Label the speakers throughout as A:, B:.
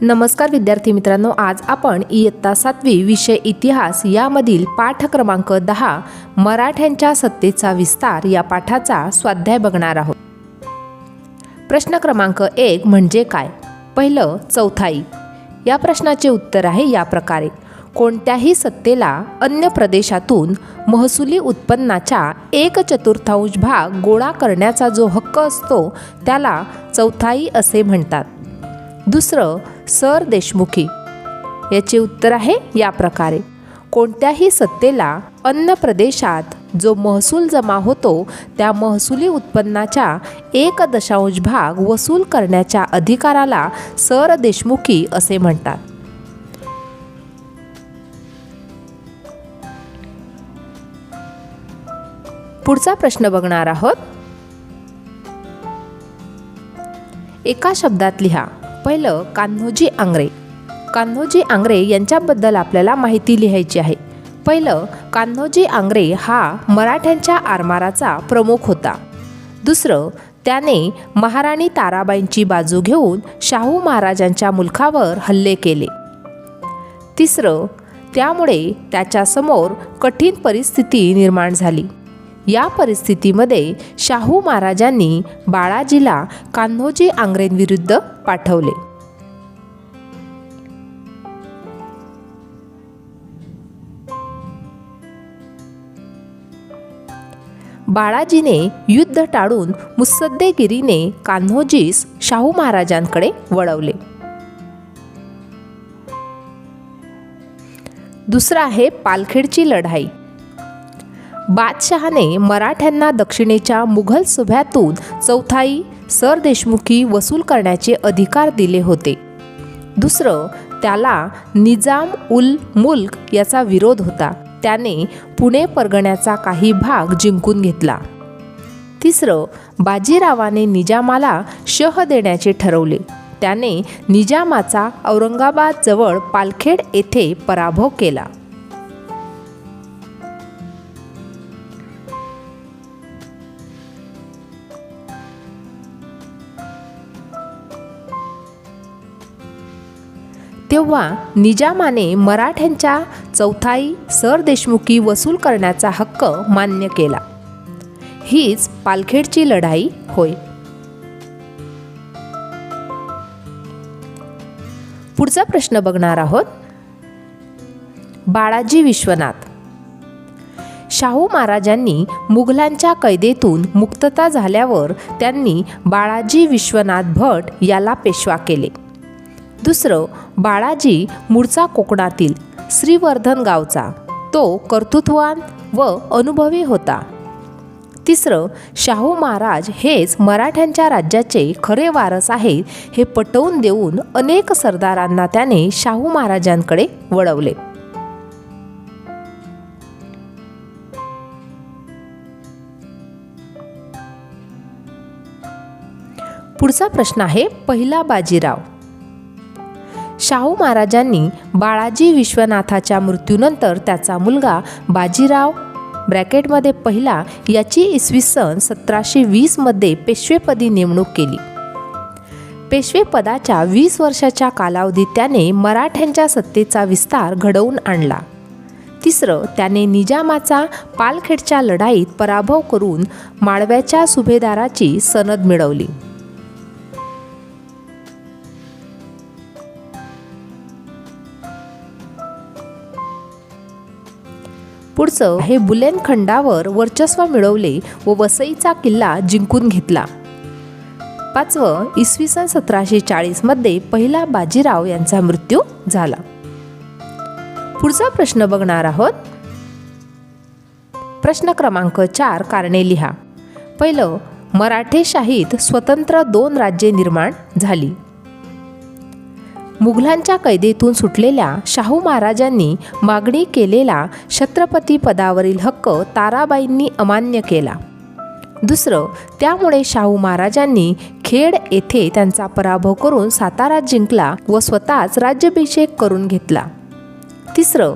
A: नमस्कार विद्यार्थी मित्रांनो आज आपण इयत्ता सातवी विषय इतिहास यामधील पाठ क्रमांक दहा मराठ्यांच्या सत्तेचा विस्तार या पाठाचा स्वाध्याय बघणार आहोत. प्रश्न क्रमांक एक म्हणजे काय? पहिलं चौथाई. या प्रश्नाचे उत्तर आहे या प्रकारे. कोणत्याही सत्तेला अन्य प्रदेशातून महसुली उत्पन्नाच्या एक चतुर्थांश भाग गोळा करण्याचा जो हक्क असतो त्याला चौथाई असे म्हणतात. दुसरं सर देशमुखी. याचे उत्तर आहे या प्रकारे. कोणत्याही सत्तेला अन्न प्रदेशात जो महसूल जमा होतो त्या महसुली उत्पन्नाच्या एक दशांश भाग वसूल करण्याच्या अधिकाराला सर देशमुखी असे म्हणतात. पुढचा प्रश्न बघणार आहोत. एका शब्दात लिहा. पहिलं कान्होजी आंग्रे. कान्होजी आंग्रे यांच्याबद्दल आपल्याला माहिती लिहायची आहे. पहिलं कान्होजी आंग्रे हा मराठ्यांच्या आरमाराचा प्रमुख होता. दुसरं त्याने महाराणी ताराबाईंची बाजू घेऊन शाहू महाराजांच्या मुलखावर हल्ले केले. तिसरं त्यामुळे त्याच्यासमोर कठीण परिस्थिती निर्माण झाली. या परिस्थितीमध्ये शाहू महाराजांनी बाळाजीला कान्होजी आंग्रेंविरुद्ध पाठवले. बाळाजीने युद्ध टाळून मुसद्देगिरीने कान्होजीस शाहू महाराजांकडे वळवले. दुसरा आहे पालखेडची लढाई. बादशहाने मराठ्यांना दक्षिणेच्या मुघल सुभ्यातून चौथाई सरदेशमुखी वसूल करण्याचे अधिकार दिले होते. दुसरं त्याला निजाम उल मुल्क याचा विरोध होता. त्याने पुणे परगण्याचा काही भाग जिंकून घेतला. तिसरं बाजीरावाने निजामाला शह देण्याचे ठरवले. त्याने निजामाचा औरंगाबाद जवळ पालखेड येथे पराभव केला. तेव्हा निजामाने मराठ्यांच्या चौथाई सरदेशमुखी वसूल करण्याचा हक्क मान्य केला. हीच पालखेडची लढाई होय. पुढचा प्रश्न बघणार आहोत. बाळाजी विश्वनाथ. शाहू महाराजांनी मुघलांच्या कैदेतून मुक्तता झाल्यावर त्यांनी बाळाजी विश्वनाथ भट याला पेशवा केले. दुसरं बाळाजी मूळचा कोकणातील श्रीवर्धन गावचा. तो कर्तृत्ववान व अनुभवी होता. तिसरं शाहू महाराज हेच मराठ्यांच्या राज्याचे खरे वारस आहेत हे पटवून देऊन अनेक सरदारांना त्याने शाहू महाराजांकडे वळवले. पुढचा प्रश्न आहे पहिला बाजीराव. शाहू महाराजांनी बाळाजी विश्वनाथाच्या मृत्यूनंतर त्याचा मुलगा बाजीराव ब्रॅकेटमध्ये पहिला याची इसवी सन सतराशे वीसमध्ये पेशवेपदी नेमणूक केली. पेशवेपदाच्या वीस वर्षाच्या कालावधीत त्याने मराठ्यांच्या सत्तेचा विस्तार घडवून आणला. तिसरं त्याने निजामाचा पालखेडच्या लढाईत पराभव करून माळव्याच्या सुभेदाराची सनद मिळवली. पुढचं हे बुलेनखंडावर वर्चस्व मिळवले व वसईचा किल्ला जिंकून घेतला. पाचवं इसवी सन सतराशे चाळीसमध्ये पहिला बाजीराव यांचा मृत्यू झाला. पुढचा प्रश्न बघणार आहोत. प्रश्न क्रमांक चार कारणे लिहा. पहिलं मराठेशाहीत स्वतंत्र दोन राज्ये निर्माण झाली. मुघलांच्या कैदेतून सुटलेल्या शाहू महाराजांनी मागणी केलेला छत्रपती पदावरील हक्क ताराबाईंनी अमान्य केला. दुसरं त्यामुळे शाहू महाराजांनी खेड येथे त्यांचा पराभव करून सातारा जिंकला व स्वतःच राज्याभिषेक करून घेतला. तिसरं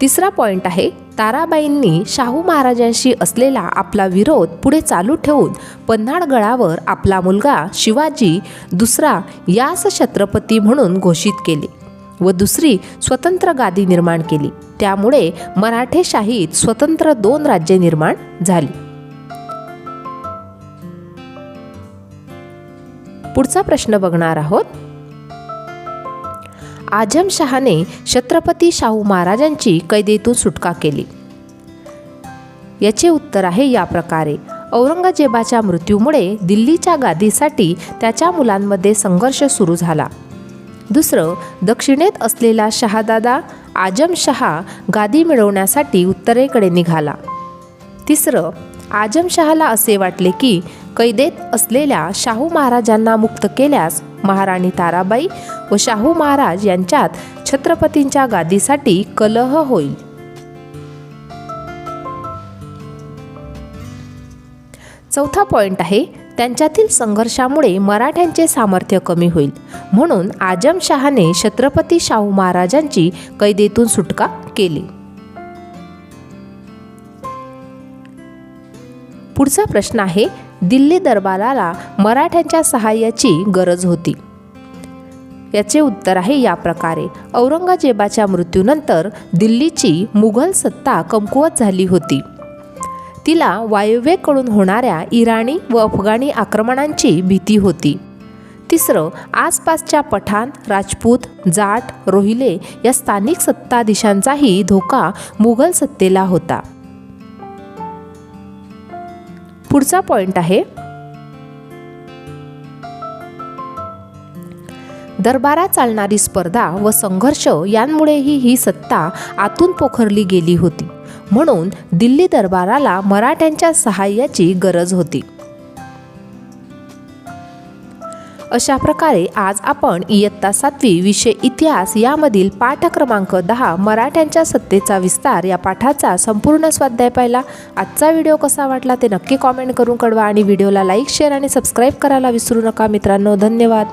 A: तिसरा पॉईंट आहे ताराबाईंनी शाहू महाराजांशी असलेला आपला विरोध पुढे चालू ठेवून पन्हाळगडावर आपला मुलगा शिवाजी दुसरा यास छत्रपती म्हणून घोषित केले व दुसरी स्वतंत्र गादी निर्माण केली. त्यामुळे मराठेशाहीत स्वतंत्र दोन राज्ये निर्माण झाली. पुढचा प्रश्न बघणार आहोत. आजमशहाने छत्रपती शाहू महाराजांची कैदेतून सुटका केली. याचे उत्तर आहे या प्रकारे. औरंगजेबाच्या मृत्यूमुळे दिल्लीच्या गादीसाठी त्याच्या मुलांमध्ये संघर्ष सुरू झाला. दुसरं दक्षिणेत असलेला शहादादा आजमशहा गादी मिळवण्यासाठी उत्तरेकडे निघाला. तिसरं आजमशहाला असे वाटले की कैदेत असलेल्या शाहू महाराजांना मुक्त केल्यास महाराणी ताराबाई व शाहू महाराज यांच्यात छत्रपतींच्या गादीसाठी कलह होईल. चौथा पॉइंट आहे त्यांच्यातील संघर्षामुळे मराठ्यांचे सामर्थ्य कमी होईल. म्हणून आजमशहाने छत्रपती शाहू महाराजांची कैदेतून सुटका केली. पुढचा प्रश्न आहे दिल्ली दरबाराला मराठ्यांच्या सहाय्याची गरज होती. याचे उत्तर आहे या प्रकारे. औरंगजेबाच्या मृत्यूनंतर दिल्लीची मुघल सत्ता कमकुवत झाली होती. तिला वायव्येकडून होणाऱ्या इराणी व अफगाणी आक्रमणांची भीती होती. तिसरं आसपासच्या पठाण राजपूत जाट रोहिले या स्थानिक सत्ताधीशांचाही धोका मुघल सत्तेला होता. पुढचा पॉइंट आहे. दरबारात चालणारी स्पर्धा व संघर्ष यांमुळेही ही सत्ता आतून पोखरली गेली होती. म्हणून दिल्ली दरबाराला मराठ्यांच्या सहाय्याची गरज होती. अशा प्रकारे आज आपण इयत्ता सातवी विषय इतिहास यामधील पाठ क्रमांक दहा मराठ्यांच्या सत्तेचा विस्तार या पाठाचा संपूर्ण स्वाध्याय पाहिला. आजचा व्हिडिओ कसा वाटला ते नक्की कॉमेंट करून कळवा आणि व्हिडिओला लाईक शेअर आणि सबस्क्राईब करायला विसरू नका मित्रांनो. धन्यवाद.